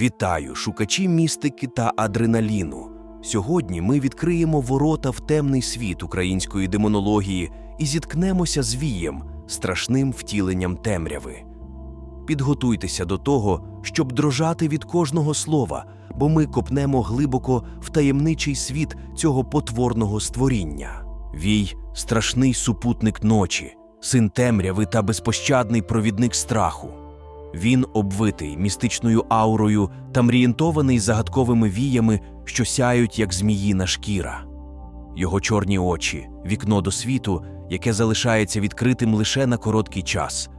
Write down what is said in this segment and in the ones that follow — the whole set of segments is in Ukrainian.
Вітаю, шукачі містики та адреналіну. Сьогодні ми відкриємо ворота в темний світ української демонології і зіткнемося з вієм, страшним втіленням темряви. Підготуйтеся до того, щоб дрожати від кожного слова, бо ми копнемо глибоко в таємничий світ цього потворного створіння. Вій страшний супутник ночі, син темряви та безпощадний провідник страху. Він обвитий містичною аурою та мрієнтований загадковими віями, що сяють, як зміїна шкіра. Його чорні очі вікно до світу, яке залишається відкритим лише на короткий час.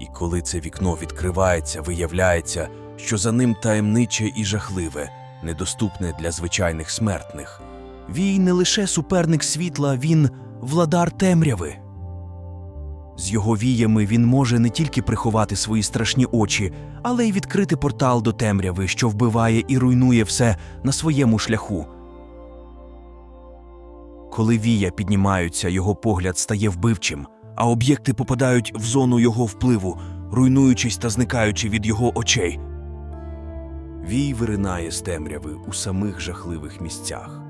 І коли це вікно відкривається, виявляється, що за ним таємниче і жахливе, недоступне для звичайних смертних. Вій не лише суперник світла, він владар темряви. З його віями він може не тільки приховати свої страшні очі, але й відкрити портал до темряви, що вбиває і руйнує все на своєму шляху. Коли вія піднімаються, його погляд стає вбивчим, а об'єкти попадають в зону його впливу, руйнуючись та зникаючи від його очей. Вій виринає з темряви у самих жахливих місцях.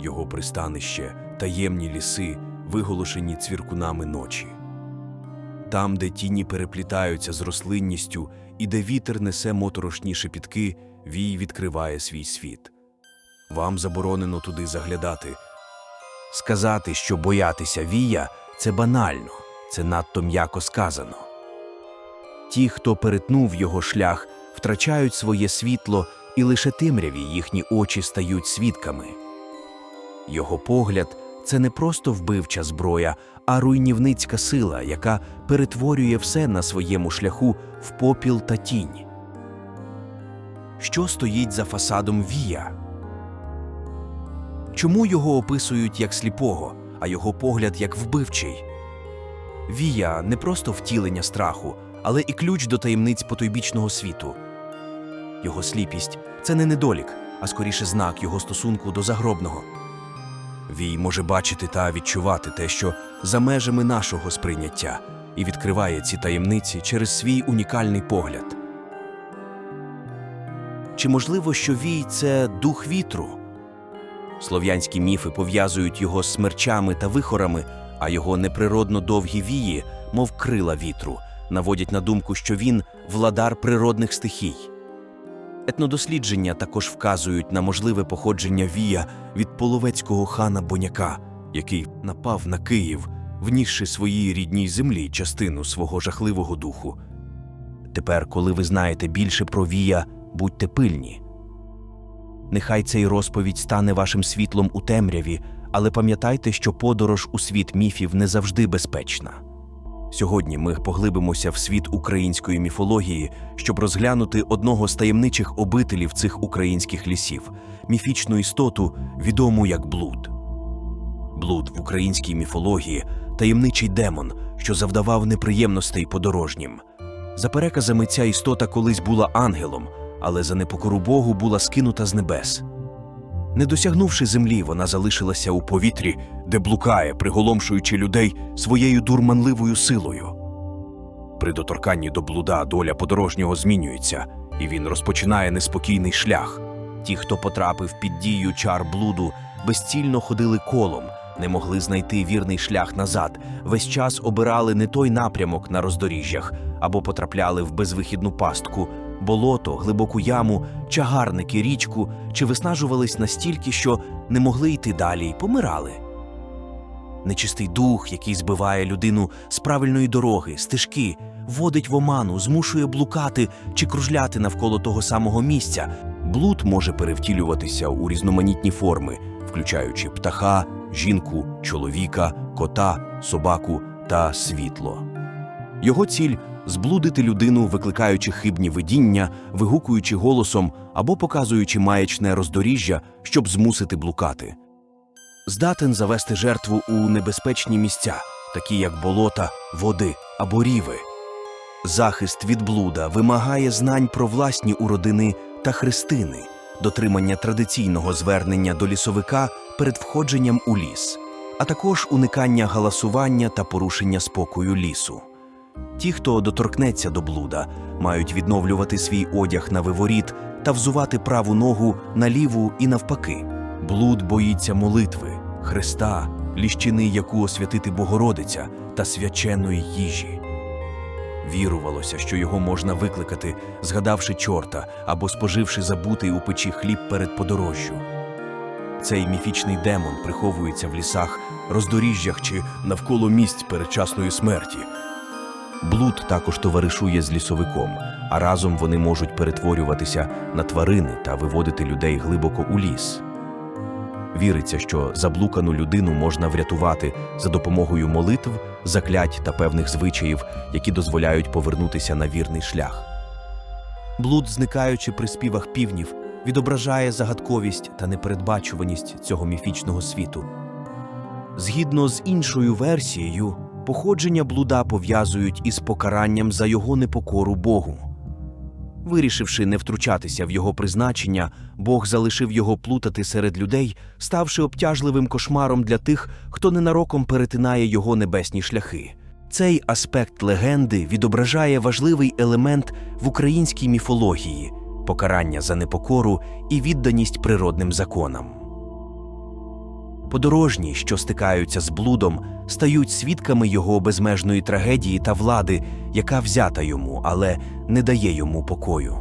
Його пристанище таємні ліси, виголошені цвіркунами ночі. Там, де тіні переплітаються з рослинністю і де вітер несе моторошні шепітки, вій відкриває свій світ. Вам заборонено туди заглядати. Сказати, що боятися вія це банально, це надто м'яко сказано. Ті, хто перетнув його шлях, втрачають своє світло, і лише темряві їхні очі стають свідками. Його погляд це не просто вбивча зброя, а руйнівницька сила, яка перетворює все на своєму шляху в попіл та тінь. Що стоїть за фасадом Вія? Чому його описують як сліпого, а його погляд як вбивчий? Вія не просто втілення страху, але і ключ до таємниць потойбічного світу. Його сліпість це не недолік, а скоріше знак його стосунку до загробного. Вій може бачити та відчувати те, що за межами нашого сприйняття, і відкриває ці таємниці через свій унікальний погляд. Чи можливо, що вій це дух вітру? Слов'янські міфи пов'язують його з смерчами та вихорами, а його неприродно довгі вії, мов крила вітру, наводять на думку, що він владар природних стихій. Етнодослідження також вказують на можливе походження вія від половецького хана Боняка, який напав на Київ, внісши своїй рідній землі частину свого жахливого духу. Тепер, коли ви знаєте більше про вія, будьте пильні. Нехай цей розповідь стане вашим світлом у темряві, але пам'ятайте, що подорож у світ міфів не завжди безпечна. Сьогодні ми поглибимося в світ української міфології, щоб розглянути одного з таємничих обителів цих українських лісів міфічну істоту, відому як блуд. Блуд в українській міфології таємничий демон, що завдавав неприємностей подорожнім. За переказами, ця істота колись була ангелом, але за непокору Богу була скинута з небес. Не досягнувши землі, вона залишилася у повітрі, де блукає, приголомшуючи людей своєю дурманливою силою. При доторканні до блуда доля подорожнього змінюється, і він розпочинає неспокійний шлях. Ті, хто потрапив під дію чар блуду, безцільно ходили колом, не могли знайти вірний шлях назад, весь час обирали не той напрямок на роздоріжжях або потрапляли в безвихідну пастку, болото, глибоку яму, чагарники, річку чи виснажувались настільки, що не могли йти далі й помирали. Нечистий дух, який збиває людину з правильної дороги, стежки, вводить в оману, змушує блукати чи кружляти навколо того самого місця. Блуд може перевтілюватися у різноманітні форми, включаючи птаха, жінку, чоловіка, кота, собаку та світло. Його ціль зблудити людину, викликаючи хибні видіння, вигукуючи голосом або показуючи маячне роздоріжжя, щоб змусити блукати. Здатен завести жертву у небезпечні місця, такі як болота, води або ріви. Захист від блуда вимагає знань про власні уродини та хрестини, дотримання традиційного звернення до лісовика перед входженням у ліс, а також уникання галасування та порушення спокою лісу. Ті, хто доторкнеться до блуда, мають відновлювати свій одяг на виворіт та взувати праву ногу на ліву і навпаки. Блуд боїться молитви, Христа, ліщини, яку освятити Богородиця та свяченої їжі. Вірувалося, що його можна викликати, згадавши чорта або споживши забутий у печі хліб перед подорожжю. Цей міфічний демон приховується в лісах, роздоріжжях чи навколо місць передчасної смерті. Блуд також товаришує з лісовиком, а разом вони можуть перетворюватися на тварини та виводити людей глибоко у ліс. Віриться, що заблукану людину можна врятувати за допомогою молитв, заклять та певних звичаїв, які дозволяють повернутися на вірний шлях. Блуд, зникаючи при співах півнів, відображає загадковість та непередбачуваність цього міфічного світу. Згідно з іншою версією, походження блуда пов'язують із покаранням за його непокору Богу. Вирішивши не втручатися в його призначення, Бог залишив його плутати серед людей, ставши обтяжливим кошмаром для тих, хто ненароком перетинає його небесні шляхи. Цей аспект легенди відображає важливий елемент в українській міфології покарання за непокору і відданість природним законам. Подорожні, що стикаються з блудом, стають свідками його безмежної трагедії та влади, яка взята йому, але не дає йому покою.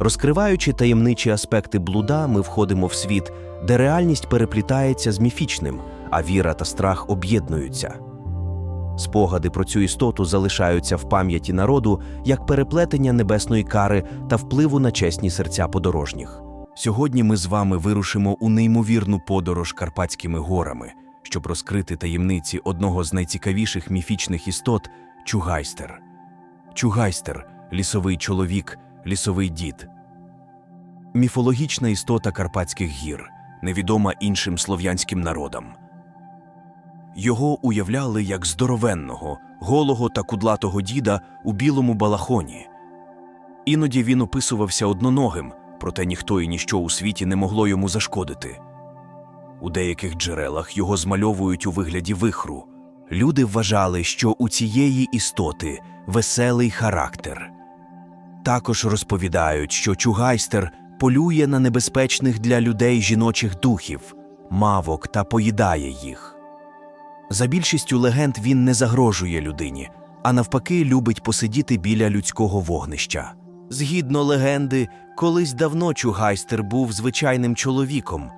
Розкриваючи таємничі аспекти блуда, ми входимо в світ, де реальність переплітається з міфічним, а віра та страх об'єднуються. Спогади про цю істоту залишаються в пам'яті народу як переплетення небесної кари та впливу на чесні серця подорожніх. Сьогодні ми з вами вирушимо у неймовірну подорож Карпатськими горами, щоб розкрити таємниці одного з найцікавіших міфічних істот Чугайстер. Чугайстер лісовий чоловік, лісовий дід. Міфологічна істота Карпатських гір, невідома іншим слов'янським народам. Його уявляли як здоровенного, голого та кудлатого діда у білому балахоні. Іноді він описувався одноногим, проте ніхто і ніщо у світі не могло йому зашкодити. У деяких джерелах його змальовують у вигляді вихру. Люди вважали, що у цієї істоти веселий характер. Також розповідають, що чугайстер полює на небезпечних для людей жіночих духів, мавок та поїдає їх. За більшістю легенд він не загрожує людині, а навпаки, любить посидіти біля людського вогнища. Згідно легенди, колись давно Чугайстер був звичайним чоловіком.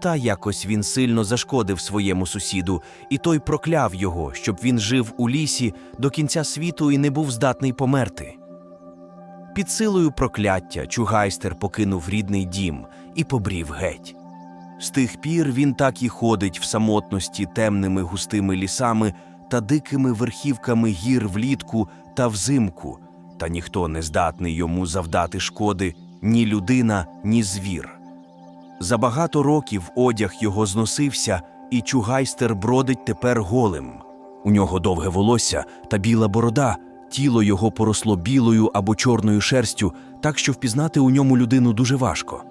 Та якось він сильно зашкодив своєму сусіду, і той прокляв його, щоб він жив у лісі до кінця світу і не був здатний померти. Під силою прокляття Чугайстер покинув рідний дім і побрів геть. З тих пір він так і ходить в самотності темними густими лісами та дикими верхівками гір влітку та взимку, та ніхто не здатний йому завдати шкоди ні людина, ні звір. За багато років одяг його зносився, і чугайстер бродить тепер голим. У нього довге волосся та біла борода, тіло його поросло білою або чорною шерстю, так що впізнати у ньому людину дуже важко.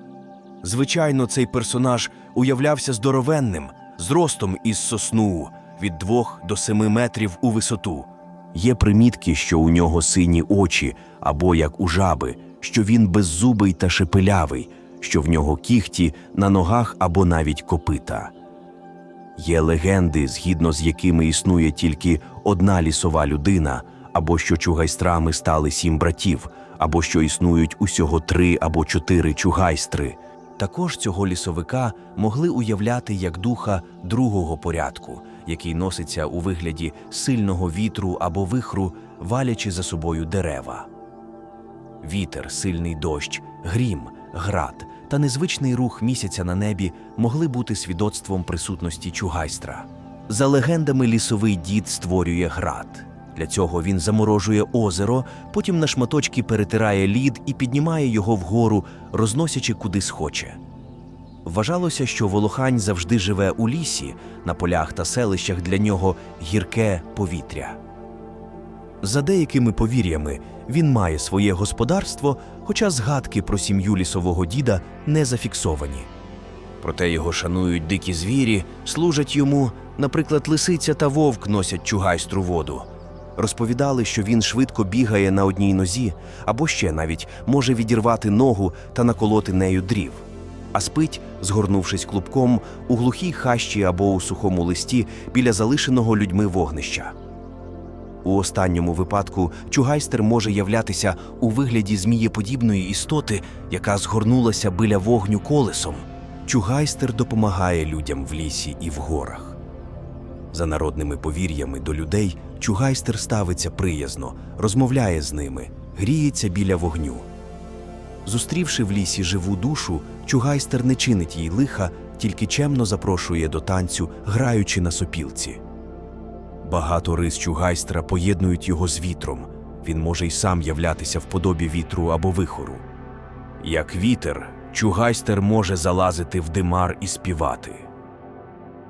Звичайно, цей персонаж уявлявся здоровенним, зростом із сосну від двох до семи метрів у висоту. Є примітки, що у нього сині очі, або як у жаби, що він беззубий та шепелявий, що в нього кіхті на ногах або навіть копита. Є легенди, згідно з якими існує тільки одна лісова людина, або що чугайстрами стали сім братів, або що існують усього три або чотири чугайстри. Також цього лісовика могли уявляти як духа другого порядку, який носиться у вигляді сильного вітру або вихру, валячи за собою дерева. Вітер, сильний дощ, грім, град та незвичний рух місяця на небі могли бути свідоцтвом присутності чугайстра. За легендами, лісовий дід створює град. Для цього він заморожує озеро, потім на шматочки перетирає лід і піднімає його вгору, розносячи куди схоче. Вважалося, що волохань завжди живе у лісі, на полях та селищах для нього гірке повітря. За деякими повір'ями, він має своє господарство, хоча згадки про сім'ю лісового діда не зафіксовані. Проте його шанують дикі звірі, служать йому, наприклад, лисиця та вовк носять чугайстру воду. Розповідали, що він швидко бігає на одній нозі, або ще навіть може відірвати ногу та наколоти нею дрів, а спить, згорнувшись клубком у глухій хащі або у сухому листі біля залишеного людьми вогнища. У останньому випадку чугайстер може являтися у вигляді змієподібної істоти, яка згорнулася біля вогню колесом. Чугайстер допомагає людям в лісі і в горах. За народними повір'ями до людей чугайстер ставиться приязно, розмовляє з ними, гріється біля вогню. Зустрівши в лісі живу душу, чугайстер не чинить їй лиха, тільки чемно запрошує до танцю, граючи на сопілці. Багато рис чугайстра поєднують його з вітром. Він може й сам являтися в подобі вітру або вихору. Як вітер, чугайстер може залазити в димар і співати.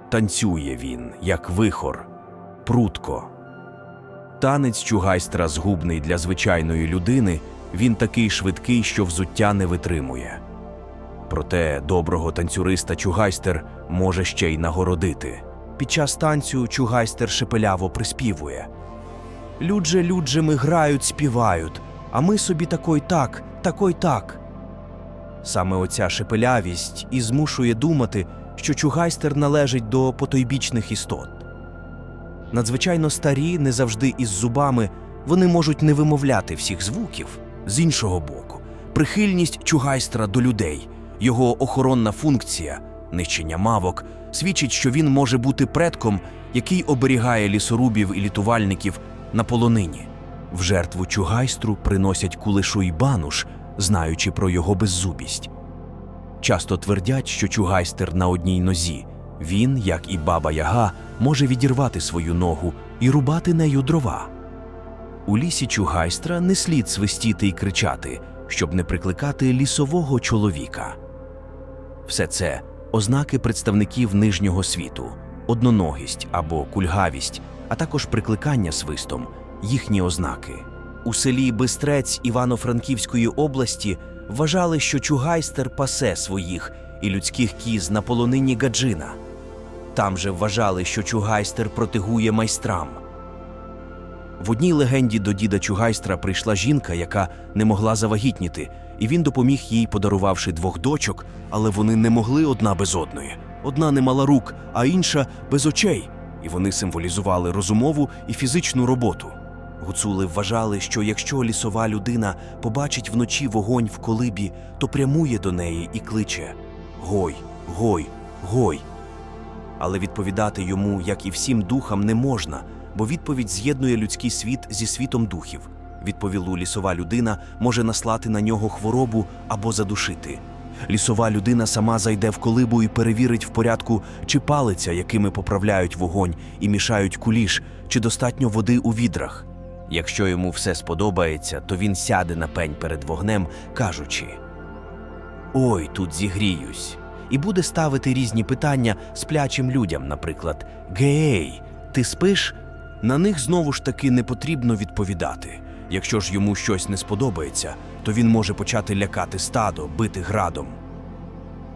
Танцює він, як вихор, прутко. Танець чугайстра згубний для звичайної людини, він такий швидкий, що взуття не витримує. Проте доброго танцюриста чугайстер може ще й нагородити. Під час танцю чугайстер шепеляво приспівує. Людже, людже, грають, співають, а ми собі такой так, такой так. Саме оця шепелявість і змушує думати, що чугайстер належить до потойбічних істот. Надзвичайно старі, не завжди із зубами, вони можуть не вимовляти всіх звуків. З іншого боку, прихильність чугайстра до людей, його охоронна функція, нищення мавок, свідчить, що він може бути предком, який оберігає лісорубів і літувальників на полонині. В жертву чугайстру приносять кулешу й бануш, знаючи про його беззубість. Часто твердять, що чугайстер на одній нозі. Він, як і баба Яга, може відірвати свою ногу і рубати нею дрова. У лісі чугайстра не слід свистіти й кричати, щоб не прикликати лісового чоловіка. Все це ознаки представників нижнього світу, одноногість або кульгавість, а також прикликання свистом, їхні ознаки. У селі Бистрець Івано-Франківської області вважали, що чугайстер пасе своїх і людських кіз на полонині Гаджина. Там же вважали, що чугайстер протигує майстрам. В одній легенді до діда Чугайстра прийшла жінка, яка не могла завагітніти, і він допоміг їй, подарувавши двох дочок, але вони не могли одна без одної. Одна не мала рук, а інша без очей, і вони символізували розумову і фізичну роботу. Гуцули вважали, що якщо лісова людина побачить вночі вогонь в колибі, то прямує до неї і кличе Гой, гой, гой. Але відповідати йому, як і всім духам, не можна, бо відповідь з'єднує людський світ зі світом духів. Відповілу, лісова людина може наслати на нього хворобу або задушити. Лісова людина сама зайде в колибу і перевірить в порядку, чи палиця, якими поправляють вогонь і мішають куліш, чи достатньо води у відрах. Якщо йому все сподобається, то він сяде на пень перед вогнем, кажучи: Ой, тут зігріюсь. І буде ставити різні питання сплячим людям, наприклад, Гей, ти спиш? На них знову ж таки не потрібно відповідати. Якщо ж йому щось не сподобається, то він може почати лякати стадо, бити градом.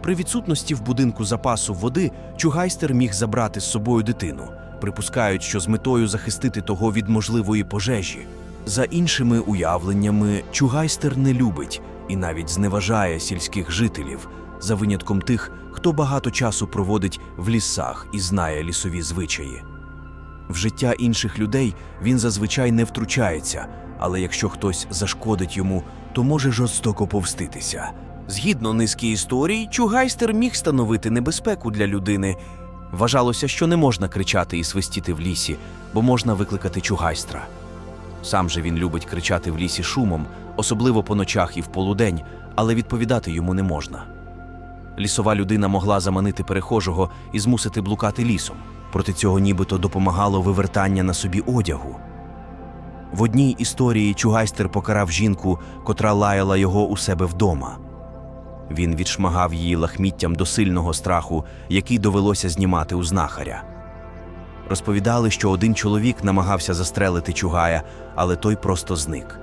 При відсутності в будинку запасу води чугайстер міг забрати з собою дитину, припускають, що з метою захистити того від можливої пожежі. За іншими уявленнями, чугайстер не любить і навіть зневажає сільських жителів, за винятком тих, хто багато часу проводить в лісах і знає лісові звичаї. В життя інших людей він зазвичай не втручається, але якщо хтось зашкодить йому, то може жорстоко повститися. Згідно низки історій, чугайстер міг становити небезпеку для людини. Вважалося, що не можна кричати і свистіти в лісі, бо можна викликати чугайстра. Сам же він любить кричати в лісі шумом, особливо по ночах і в полудень, але відповідати йому не можна. Лісова людина могла заманити перехожого і змусити блукати лісом. Проти цього нібито допомагало вивертання на собі одягу. В одній історії Чугайстер покарав жінку, котра лаяла його у себе вдома. Він відшмагав її лахміттям до сильного страху, який довелося знімати у знахаря. Розповідали, що один чоловік намагався застрелити чугая, але той просто зник.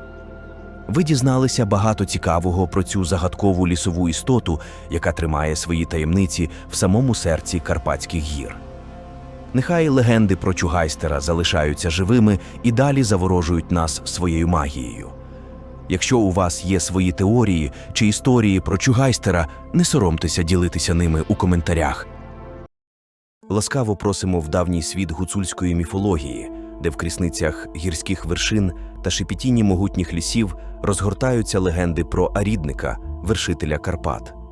Ви дізналися багато цікавого про цю загадкову лісову істоту, яка тримає свої таємниці в самому серці Карпатських гір. Нехай легенди про Чугайстера залишаються живими і далі заворожують нас своєю магією. Якщо у вас є свої теорії чи історії про Чугайстера, не соромтеся ділитися ними у коментарях. Ласкаво просимо в давній світ гуцульської міфології, де в крісницях гірських вершин та шепітінні могутніх лісів розгортаються легенди про Арідника, вершителя Карпат.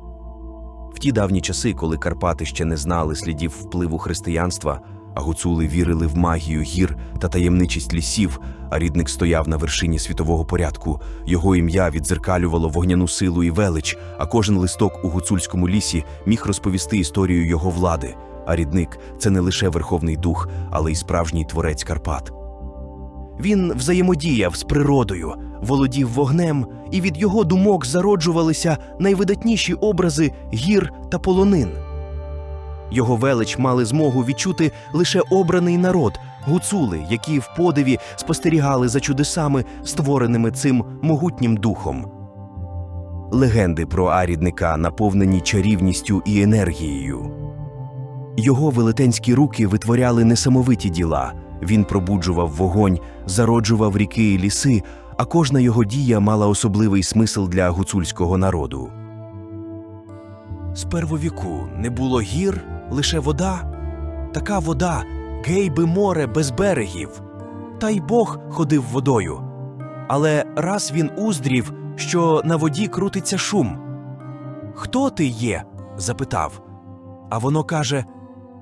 Ті давні часи, коли Карпати ще не знали слідів впливу християнства, а гуцули вірили в магію гір та таємничість лісів, а рідник стояв на вершині світового порядку. Його ім'я віддзеркалювало вогняну силу і велич, а кожен листок у гуцульському лісі міг розповісти історію його влади. А рідник це не лише верховний дух, але й справжній творець Карпат. Він взаємодіяв з природою, володів вогнем, і від його думок зароджувалися найвидатніші образи гір та полонин. Його велич мали змогу відчути лише обраний народ, гуцули, які в подиві спостерігали за чудесами, створеними цим могутнім духом. Легенди про арідника наповнені чарівністю і енергією. Його велетенські руки витворяли несамовиті діла. Він пробуджував вогонь, зароджував ріки і ліси, а кожна його дія мала особливий смисл для гуцульського народу. З первовіку не було гір, лише вода. Така вода, гей би море без берегів. Та й Бог ходив водою. Але раз він уздрів, що на воді крутиться шум. Хто ти є? запитав. А воно каже: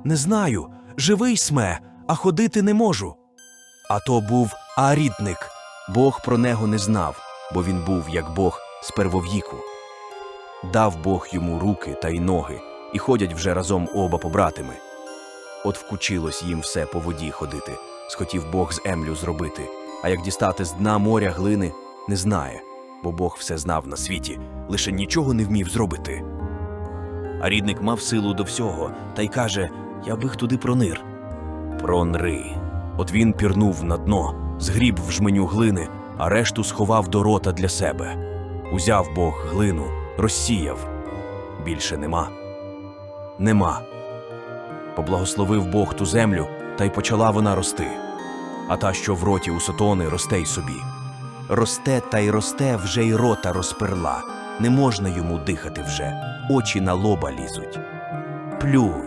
Не знаю, живий сме, а ходити не можу. А то був Арідник. Бог про нього не знав, бо він був як Бог з первовіку. Дав Бог йому руки та й ноги, і ходять вже разом оба побратими. От вкучилось їм все по воді ходити, схотів Бог з Емлю зробити, а як дістати з дна моря глини, не знає, бо Бог все знав на світі, лише нічого не вмів зробити. А рідник мав силу до всього, та й каже: Я бих туди пронир. Пронри. От він пірнув на дно, згріб в жменю глини, а решту сховав до рота для себе. Узяв Бог глину, розсіяв. Більше нема. Нема. Поблагословив Бог ту землю, та й почала вона рости. А та, що в роті у сотони, росте й собі. Росте та й росте, вже й рота розперла. Не можна йому дихати вже, очі на лоба лізуть. Плюй.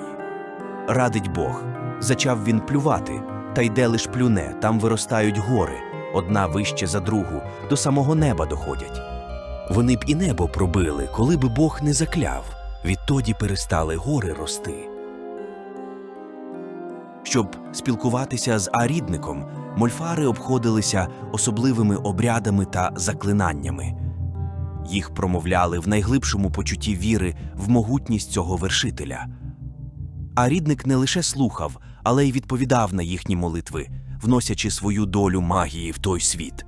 Радить Бог. Зачав він плювати, та й де лиш плюне, там виростають гори, одна вище за другу, до самого неба доходять. Вони б і небо пробили, коли би Бог не закляв, відтоді перестали гори рости. Щоб спілкуватися з арідником, мольфари обходилися особливими обрядами та заклинаннями. Їх промовляли в найглибшому почутті віри в могутність цього вершителя. А рідник не лише слухав, але й відповідав на їхні молитви, вносячи свою долю магії в той світ.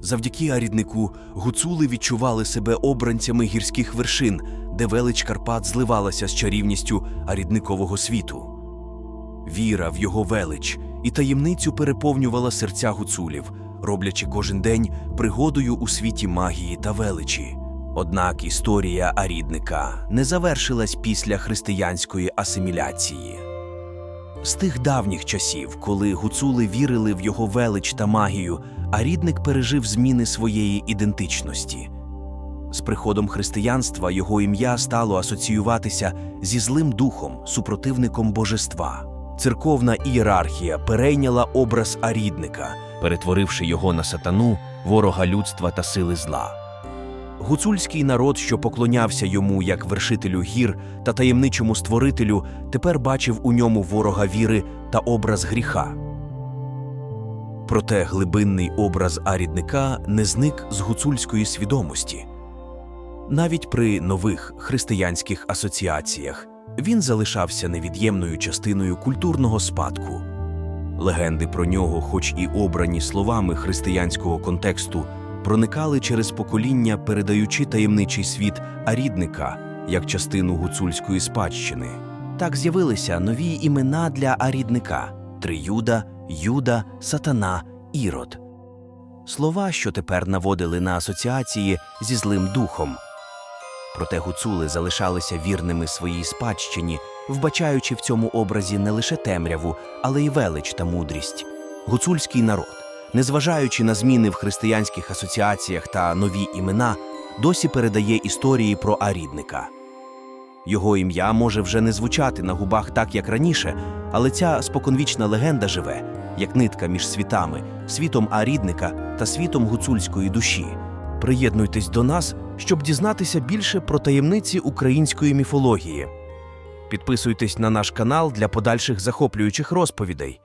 Завдяки аріднику гуцули відчували себе обранцями гірських вершин, де велич Карпат зливалася з чарівністю арідникового світу. Віра в його велич і таємницю переповнювала серця гуцулів, роблячи кожен день пригодою у світі магії та величі. Однак історія арідника не завершилась після християнської асиміляції. З тих давніх часів, коли гуцули вірили в його велич та магію, арідник пережив зміни своєї ідентичності. З приходом християнства його ім'я стало асоціюватися зі злим духом, супротивником божества. Церковна ієрархія перейняла образ арідника, перетворивши його на сатану, ворога людства та сили зла. Гуцульський народ, що поклонявся йому як вершителю гір та таємничому створителю, тепер бачив у ньому ворога віри та образ гріха. Проте глибинний образ арідника не зник з гуцульської свідомості. Навіть при нових християнських асоціаціях він залишався невід'ємною частиною культурного спадку. Легенди про нього, хоч і обрані словами християнського контексту, проникали через покоління, передаючи таємничий світ арідника як частину гуцульської спадщини. Так з'явилися нові імена для арідника Триюда, Юда, Сатана, Ірод. Слова, що тепер наводили на асоціації зі злим духом. Проте гуцули залишалися вірними своїй спадщині вбачаючи в цьому образі не лише темряву, але й велич та мудрість. Гуцульський народ, незважаючи на зміни в християнських асоціаціях та нові імена, досі передає історії про арідника. Його ім'я може вже не звучати на губах так, як раніше, але ця споконвічна легенда живе, як нитка між світами, світом арідника та світом гуцульської душі. Приєднуйтесь до нас, щоб дізнатися більше про таємниці української міфології. Підписуйтесь на наш канал для подальших захоплюючих розповідей.